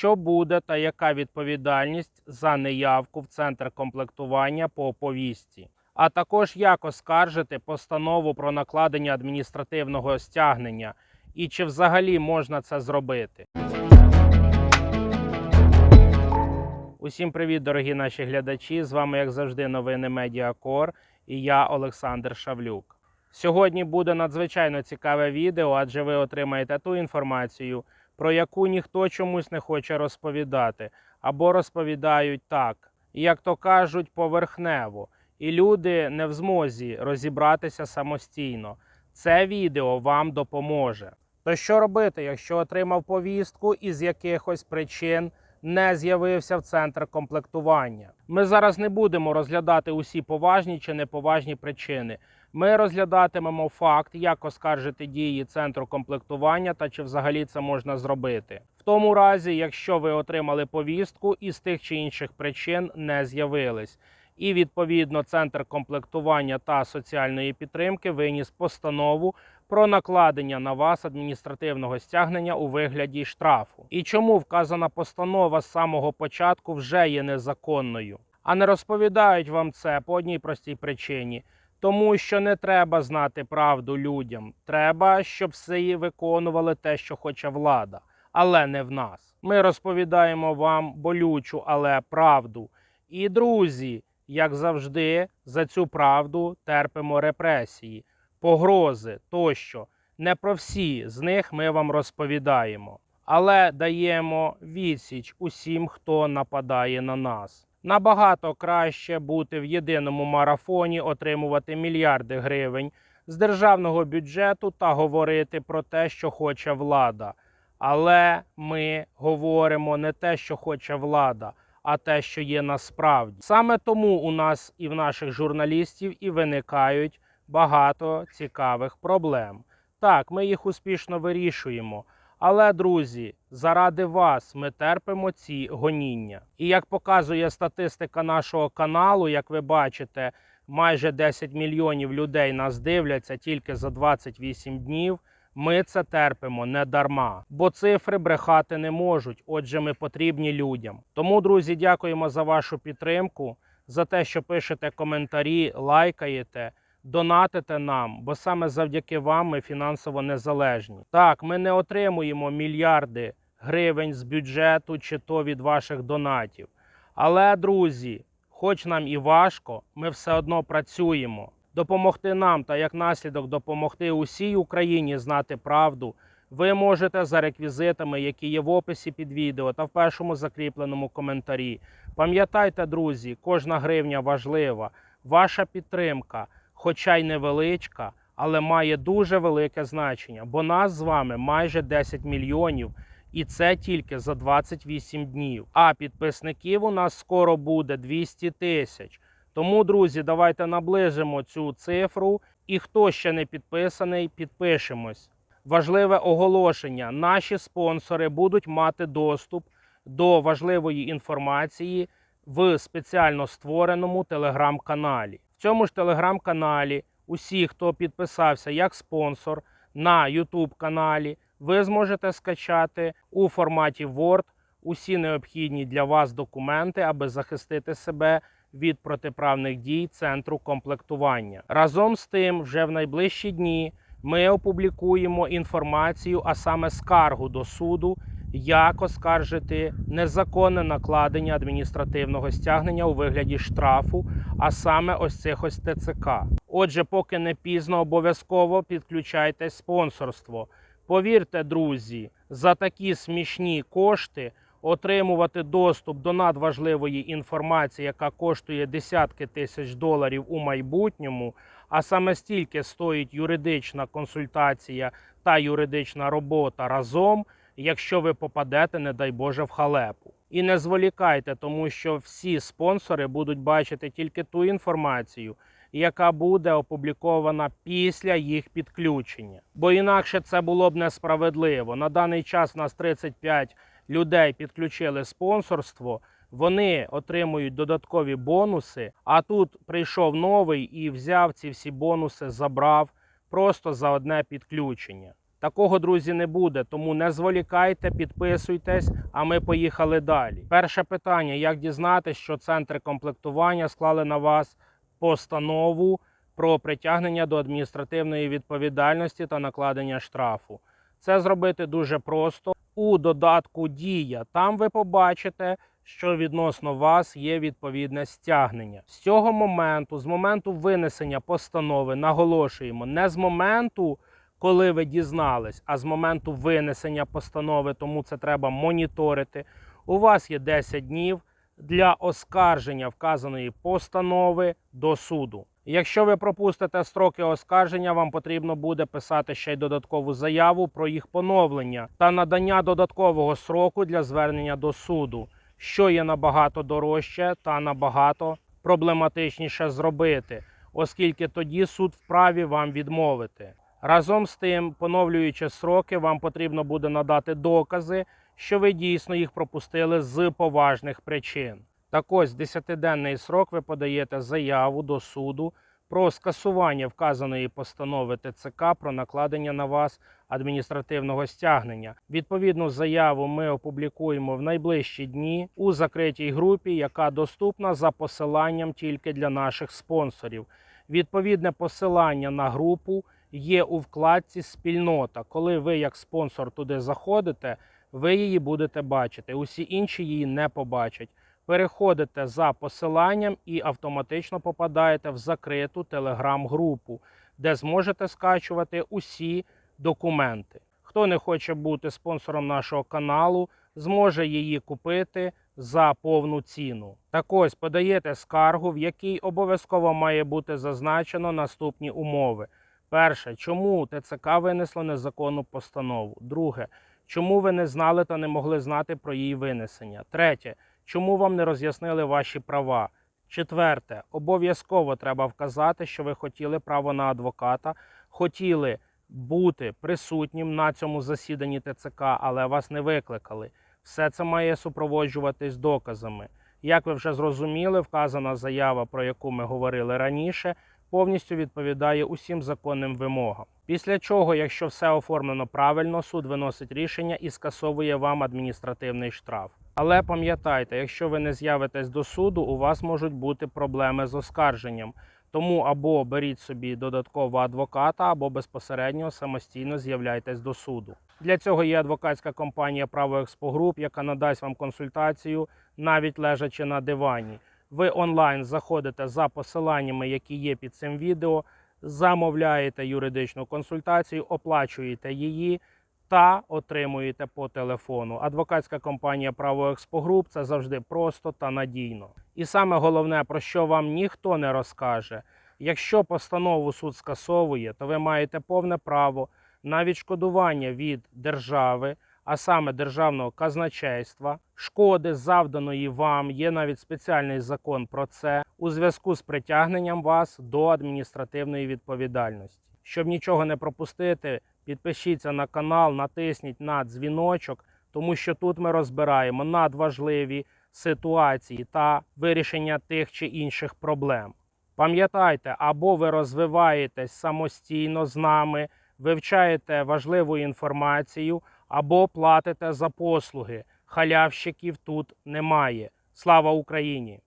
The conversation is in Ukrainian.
що буде та яка відповідальність за неявку в центр комплектування по повістці, а також як оскаржити постанову про накладення адміністративного стягнення і чи взагалі можна це зробити. Усім привіт, дорогі наші глядачі! З вами, як завжди, новини Медіакор і я, Олександр Шавлюк. Сьогодні буде надзвичайно цікаве відео, адже ви отримаєте ту інформацію, про яку ніхто чомусь не хоче розповідати, або розповідають так, як то кажуть, поверхнево, і люди не в змозі розібратися самостійно. Це відео вам допоможе. То що робити, якщо отримав повістку і з якихось причин не з'явився в центр комплектування? Ми зараз не будемо розглядати усі поважні чи неповажні причини. Ми розглядатимемо факт, як оскаржити дії центру комплектування та чи взагалі це можна зробити. В тому разі, якщо ви отримали повістку і з тих чи інших причин не з'явились. І відповідно центр комплектування та соціальної підтримки виніс постанову про накладення на вас адміністративного стягнення у вигляді штрафу. І чому вказана постанова з самого початку вже є незаконною? А не розповідають вам це по одній простій причині. Тому що не треба знати правду людям. Треба, щоб всі виконували те, що хоче влада, але не в нас. Ми розповідаємо вам болючу, але правду. І друзі, як завжди, за цю правду терпимо репресії, погрози тощо. Не про всі з них ми вам розповідаємо, але даємо відсіч усім, хто нападає на нас. Набагато краще бути в єдиному марафоні, отримувати мільярди гривень з державного бюджету та говорити про те, що хоче влада. Але ми говоримо не те, що хоче влада, а те, що є насправді. Саме тому у нас і в наших журналістів і виникають багато цікавих проблем. Так, ми їх успішно вирішуємо. Але, друзі, заради вас ми терпимо ці гоніння. І як показує статистика нашого каналу, як ви бачите, майже 10 мільйонів людей нас дивляться тільки за 28 днів. Ми це терпимо не дарма, бо цифри брехати не можуть. Отже, ми потрібні людям. Тому, друзі, дякуємо за вашу підтримку, за те, що пишете коментарі, лайкаєте. Донатите нам, бо саме завдяки вам ми фінансово незалежні. Так, ми не отримуємо мільярди гривень з бюджету чи то від ваших донатів. Але, друзі, хоч нам і важко, ми все одно працюємо. Допомогти нам та як наслідок допомогти усій Україні знати правду. Ви можете за реквізитами, які є в описі під відео та в першому закріпленому коментарі. Пам'ятайте, друзі, кожна гривня важлива, ваша підтримка хоча й невеличка, але має дуже велике значення, бо нас з вами майже 10 мільйонів, і це тільки за 28 днів. А підписників у нас скоро буде 200 тисяч. Тому, друзі, давайте наближимо цю цифру. І хто ще не підписаний, підпишемось. Важливе оголошення: наші спонсори будуть мати доступ до важливої інформації в спеціально створеному телеграм-каналі. В цьому ж телеграм-каналі усі, хто підписався як спонсор на YouTube каналі, ви зможете скачати у форматі Word усі необхідні для вас документи, аби захистити себе від протиправних дій центру комплектування. Разом з тим, вже в найближчі дні ми опублікуємо інформацію, а саме скаргу до суду, як оскаржити незаконне накладення адміністративного стягнення у вигляді штрафу, а саме ось цих ось ТЦК. Отже, поки не пізно, обов'язково підключайте спонсорство. Повірте, друзі, за такі смішні кошти отримувати доступ до надважливої інформації, яка коштує десятки тисяч доларів у майбутньому, а саме стільки стоїть юридична консультація та юридична робота разом, якщо ви попадете, не дай Боже, в халепу. І не зволікайте, тому що всі спонсори будуть бачити тільки ту інформацію, яка буде опублікована після їх підключення. Бо інакше це було б несправедливо. На даний час у нас 35 людей підключили спонсорство. Вони отримують додаткові бонуси. А тут прийшов новий і взяв ці всі бонуси, забрав просто за одне підключення. Такого, друзі, не буде, тому не зволікайте, підписуйтесь, а ми поїхали далі. Перше питання: як дізнатися, що центри комплектування склали на вас постанову про притягнення до адміністративної відповідальності та накладення штрафу? Це зробити дуже просто. У додатку Дія там ви побачите, що відносно вас є відповідне стягнення. З цього моменту, з моменту винесення постанови, наголошуємо, не з моменту, коли ви дізнались, а з моменту винесення постанови, тому це треба моніторити. У вас є 10 днів для оскарження вказаної постанови до суду. Якщо ви пропустите строки оскарження, вам потрібно буде писати ще й додаткову заяву про їх поновлення та надання додаткового сроку для звернення до суду, що є набагато дорожче та набагато проблематичніше зробити, оскільки тоді суд вправі вам відмовити. Разом з тим, поновлюючи сроки, вам потрібно буде надати докази, що ви дійсно їх пропустили з поважних причин. Так ось, 10-денний срок ви подаєте заяву до суду про скасування вказаної постанови ТЦК про накладення на вас адміністративного стягнення. Відповідну заяву ми опублікуємо в найближчі дні у закритій групі, яка доступна за посиланням тільки для наших спонсорів. Відповідне посилання на групу є у вкладці Спільнота. Коли ви, як спонсор, туди заходите, ви її будете бачити. Усі інші її не побачать. Переходите за посиланням і автоматично попадаєте в закриту телеграм-групу, де зможете скачувати усі документи. Хто не хоче бути спонсором нашого каналу, зможе її купити за повну ціну. Так ось подаєте скаргу, в якій обов'язково має бути зазначено наступні умови. Перше, чому ТЦК винесло незаконну постанову? Друге, чому ви не знали та не могли знати про її винесення? Третє, чому вам не роз'яснили ваші права? Четверте, обов'язково треба вказати, що ви хотіли право на адвоката, хотіли бути присутнім на цьому засіданні ТЦК, але вас не викликали. Все це має супроводжуватись доказами. Як ви вже зрозуміли, вказана заява, про яку ми говорили раніше, повністю відповідає усім законним вимогам. Після чого, якщо все оформлено правильно, суд виносить рішення і скасовує вам адміністративний штраф. Але пам'ятайте, якщо ви не з'явитесь до суду, у вас можуть бути проблеми з оскарженням. Тому або беріть собі додаткового адвоката, або безпосередньо самостійно з'являйтесь до суду. Для цього є адвокатська компанія Право Експогруп, яка надасть вам консультацію, навіть лежачи на дивані. Ви онлайн заходите за посиланнями, які є під цим відео, замовляєте юридичну консультацію, оплачуєте її та отримуєте по телефону. Адвокатська компанія Право Експогруп це завжди просто та надійно. І саме головне, про що вам ніхто не розкаже, якщо постанову суд скасовує, то ви маєте повне право на відшкодування від держави, а саме державного казначейства, шкоди, завданої вам, є навіть спеціальний закон про це у зв'язку з притягненням вас до адміністративної відповідальності. Щоб нічого не пропустити, підпишіться на канал, натисніть на дзвіночок, тому що тут ми розбираємо надважливі ситуації та вирішення тих чи інших проблем. Пам'ятайте, або ви розвиваєтесь самостійно з нами, вивчаєте важливу інформацію, або платите за послуги. Халявщиків тут немає. Слава Україні!